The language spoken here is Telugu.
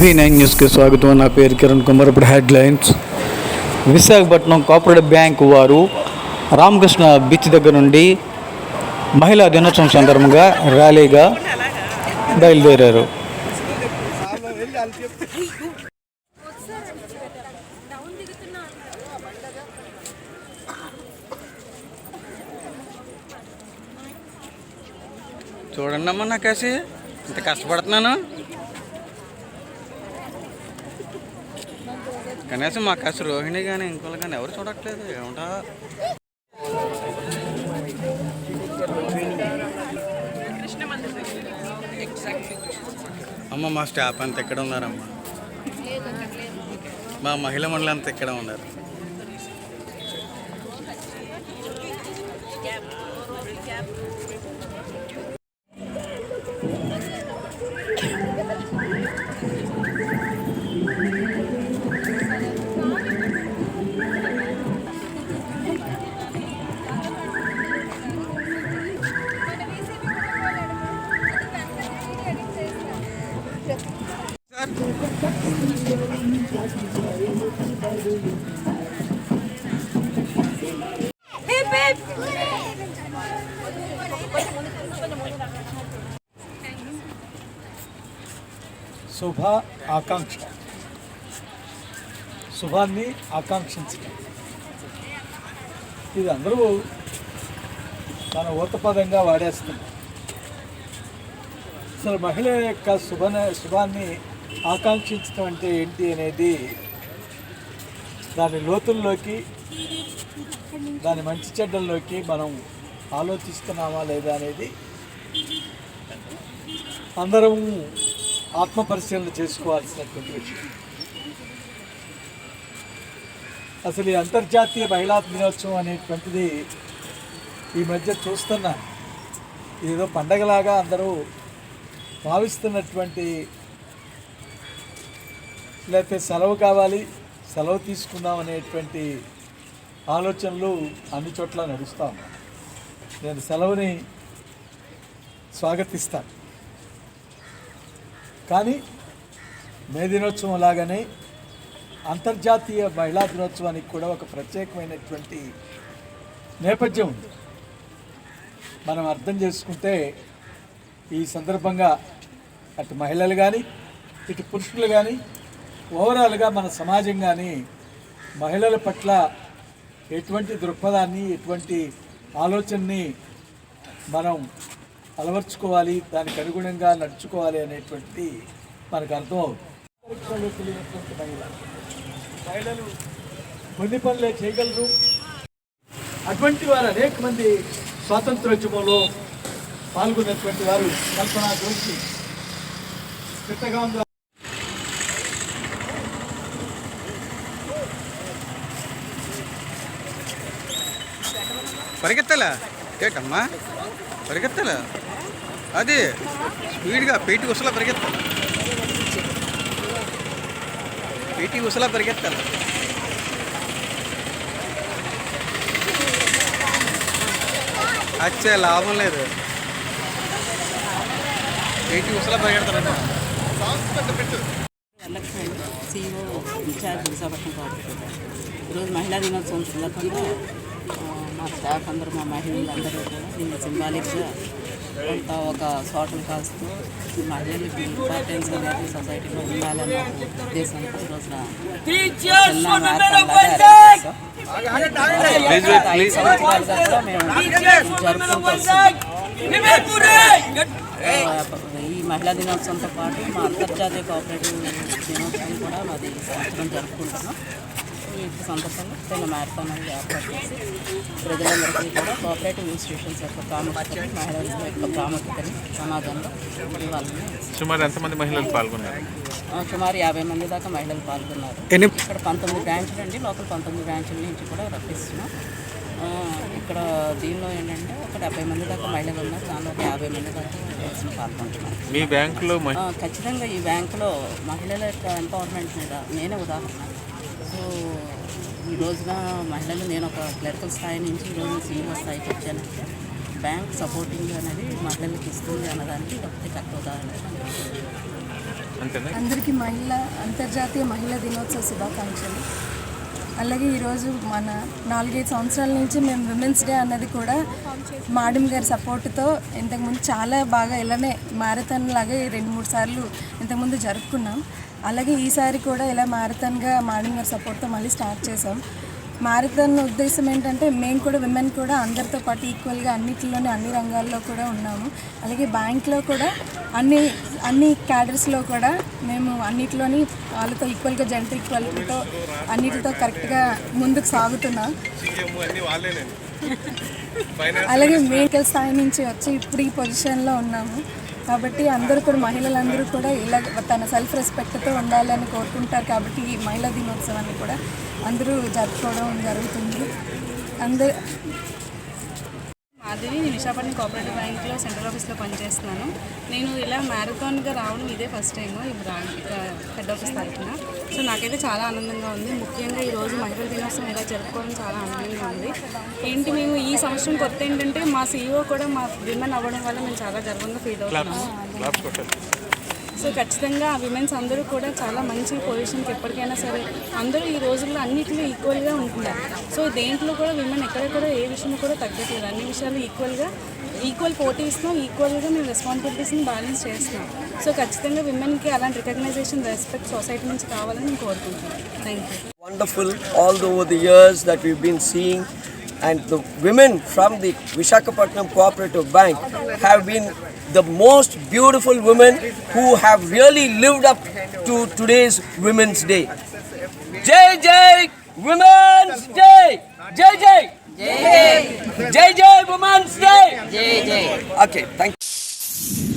వి నైన్ న్యూస్కి స్వాగతం. నా పేరు కిరణ్ కుమార్. ఇప్పుడు హెడ్లైన్స్. విశాఖపట్నం కోఆపరేటివ్ బ్యాంక్ వారు రామకృష్ణ బీచ్ దగ్గర నుండి మహిళా దినోత్సవం సందర్భంగా ర్యాలీగా బయలుదేరారు. చూడండి అమ్మా నాకేసి ఇంత కష్టపడుతున్నాను. కనీసం మా కాసి రోహిణి కానీ ఇంకోళ్ళు కానీ ఎవరు చూడట్లేదు ఏమంటా? అమ్మ మా స్టాఫ్ అంతా ఇక్కడ ఉన్నారమ్మా? మా మహిళ మండలి అంతా ఇక్కడ ఉన్నారు. శుభ ఆకాంక్ష. శుభాన్ని ఆకాంక్షించడం ఇది అందరూ తన ఓతపదంగా వాడేస్తుంది అసలు మహిళ యొక్క శుభ శుభాన్ని ఆకాంక్షించడం అంటే ఏంటి అనేది దాని లోతుల్లోకి దాని మంచి చెడ్డల్లోకి మనం ఆలోచిస్తున్నామా లేదా అనేది అందరం ఆత్మ పరిశీలన చేసుకోవాల్సినటువంటి విషయం. అసలు ఈ అంతర్జాతీయ మహిళా దినోత్సవం అనేటువంటిది ఈ మధ్య చూస్తున్నాను. ఏదో పండగలాగా అందరూ భావిస్తున్నటువంటి లేకపోతే సెలవు కావాలి సెలవు తీసుకుందాం అనేటువంటి ఆలోచనలు అన్ని చోట్ల నడుస్తూ ఉన్నాయి. నేను సెలవుని స్వాగతిస్తాను కానీ మే దినోత్సవం లాగానే అంతర్జాతీయ మహిళా దినోత్సవానికి కూడా ఒక ప్రత్యేకమైనటువంటి నేపథ్యం ఉంది. మనం అర్థం చేసుకుంటే ఈ సందర్భంగా అటు మహిళలు కానీ ఇటు పురుషులు కానీ ఓవరాల్గా మన సమాజం కానీ మహిళల పట్ల ఎటువంటి దృక్పథాన్ని ఎటువంటి ఆలోచనని మనం అలవర్చుకోవాలి దానికి అనుగుణంగా నడుచుకోవాలి అనేటువంటి మనకు అర్థం అవుతుంది మహిళ మహిళలు కొన్ని పనులే చేయగలరు. అటువంటి వారు అనేక మంది స్వాతంత్రోద్యమంలో పాల్గొన్నటువంటి వారు కల్పన జోషి చిత్తగాం పరిగెత్తలా? ఏటమ్మా? పరిగెత్తలా? అది స్పీడ్గా పేటి ఉసలా పరిగెత్తాలి పేటి ఉసలా పరిగెత్తాలి. అచ్చే లాభం లేదు. పేటి ఉసలా పరిగెడతారంట లక్ష్మి సిఇఓ ఇన్ఛార్జ్ విశాఖపట్నం ఈరోజు మహిళా దినోత్సవం సందర్భంగా మా స్టాఫ్ అందరూ మా మహిళలు అందరూ కూడా దీన్ని సింబాలిక్గా కొంత ఒక సోటలు కాస్తూ ఈ మహిళలకి ఇంపార్టెన్స్ అనేది సొసైటీలో ఉండాలన్న ఉద్దేశంతో ఈ రోజున ఐదు సంవత్సరాలుగా మేము జరుపుకుంటూ ఈ మహిళా దినోత్సవంతో పాటు మా అంతర్జాతీయ కోఆపరేటివ్ దినోత్సవం కూడా మాది సంవత్సరం జరుపుకుంటున్నాం. ఈ సందర్భంగా చిన్న మ్యారథాన్ అనేది ఏర్పాటు చేసి ప్రజలందరికీ కూడా కోఆపరేటివ్ ఇన్స్టిట్యూషన్స్ యొక్క ప్రాముఖ్యతని మహిళల యొక్క ప్రాముఖ్యతని సమాజంలో ఇవ్వాలని. సుమారు ఎంతమంది మహిళలు పాల్గొన్నారు? సుమారు యాభై మంది దాకా మహిళలు పాల్గొన్నారు. ఇక్కడ పంతొమ్మిది బ్రాంచ్లు అండి. లోకల్ పంతొమ్మిది బ్రాంచ్ల నుంచి కూడా రప్పిస్తున్నాం. ఇక్కడ దీనిలో ఏంటంటే ఒక డెబ్బై మంది దాకా మహిళలు ఉన్నారు. దానిలో ఒక యాభై మంది దాకా పాల్గొంటున్నారు. మీ బ్యాంకులో ఖచ్చితంగా ఈ బ్యాంకులో మహిళల యొక్క ఎంపవర్మెంట్ మీద నేనే ఉదాహరణ. సో రోజున మహిళలు నేను ఒక క్లరికల్ స్థాయి నుంచి ఈ రోజు సీనియర్ స్థాయికి వచ్చానంటే బ్యాంక్ సపోర్టింగ్ అనేది మహిళలకు ఇస్తుంది అన్నదానికి ఒకటి కరెక్ట్ ఉదాహరణ. అందరికీ మహిళ అంతర్జాతీయ మహిళా దినోత్సవ శుభాకాంక్షలు. అలాగే ఈరోజు మన నాలుగైదు సంవత్సరాల నుంచి మేము విమెన్స్ డే అన్నది కూడా మాడమ్ గారి సపోర్టుతో ఇంతకుముందు చాలా బాగా ఇలానే మ్యారథాన్ లాగే రెండు మూడు సార్లు ఇంతకుముందు జరుపుకున్నాం. అలాగే ఈసారి కూడా ఇలా మ్యారథాన్గా మాడమ్ గారి సపోర్ట్తో మళ్ళీ స్టార్ట్ చేసాం మ్యారథాన్ ఉద్దేశం ఏంటంటే మేము కూడా విమెన్ కూడా అందరితో పాటు ఈక్వల్గా అన్నిటిలోనే అన్ని రంగాల్లో కూడా ఉన్నాము. అలాగే బ్యాంక్లో కూడా అన్ని అన్ని క్యాడర్స్లో కూడా మేము అన్నిటిలోని వాళ్ళతో ఈక్వల్గా జెండర్ ఈక్వాలిటీతో అన్నిటితో కరెక్ట్గా ముందుకు సాగుతున్నాం. అలాగే మేకల్ స్థాయి నుంచి వచ్చి ఇప్పుడు ఈ పొజిషన్లో ఉన్నాము. కాబట్టి అందరూ కూడా మహిళలందరూ కూడా ఇలా తన సెల్ఫ్ రెస్పెక్ట్తో ఉండాలని కోరుకుంటారు కాబట్టి ఈ మహిళా దినోత్సవాన్ని కూడా అందరూ జరుపుకోవడం జరుగుతుంది. అందరు మాధవి నేను విశాఖపట్నం కోఆపరేటివ్ బ్యాంక్లో సెంట్రల్ ఆఫీస్లో పనిచేస్తున్నాను. నేను ఇలా మ్యారథాన్గా రావడం ఇదే ఫస్ట్ టైం ఈ బ్రాంచ్ హెడ్ ఆఫీస్ తరఫున సో నాకైతే చాలా ఆనందంగా ఉంది. ముఖ్యంగా ఈరోజు మహిళల దినోత్సవం ఇలా జరుపుకోవడం చాలా ఆనందంగా ఉంది. ఏంటి మేము ఈ సంవత్సరం కొత్త ఏంటంటే మా సీఈఓ కూడా మా విమెన్ అవ్వడం వల్ల మేము చాలా గర్వంగా ఫీల్ అవుతున్నాము. సో ఖచ్చితంగా విమెన్స్ అందరూ కూడా చాలా మంచి పొజిషన్కి ఎప్పటికైనా సరే అందరూ ఈ రోజుల్లో అన్నింటిలో ఈక్వల్గా ఉంటున్నారు. సో దేంట్లో కూడా విమెన్ ఎక్కడెక్కడ ఏ విషయం కూడా తగ్గట్లేదు. అన్ని విషయాలు ఈక్వల్గా ఈక్వల్ పోటీ ఇస్తున్నాం ఈక్వల్గా మేము రెస్పాన్సిబిలిటీస్ని బ్యాలెన్స్ చేస్తున్నాం. సో ఖచ్చితంగా విమెన్కి అలాంటి రికగ్నైజేషన్ రెస్పెక్ట్ సొసైటీ నుంచి కావాలని నేను కోరుకుంటున్నాను. Thank you wonderful all over the that you been been and the women from the Visakhapatnam Cooperative Bank have been the most beautiful women who have really lived up to today's Women's Day. Jai Jai Women's Day! Jai Jai! Jai Jai! Jai Jai Women's Day! Jai Jai! Okay, thank you.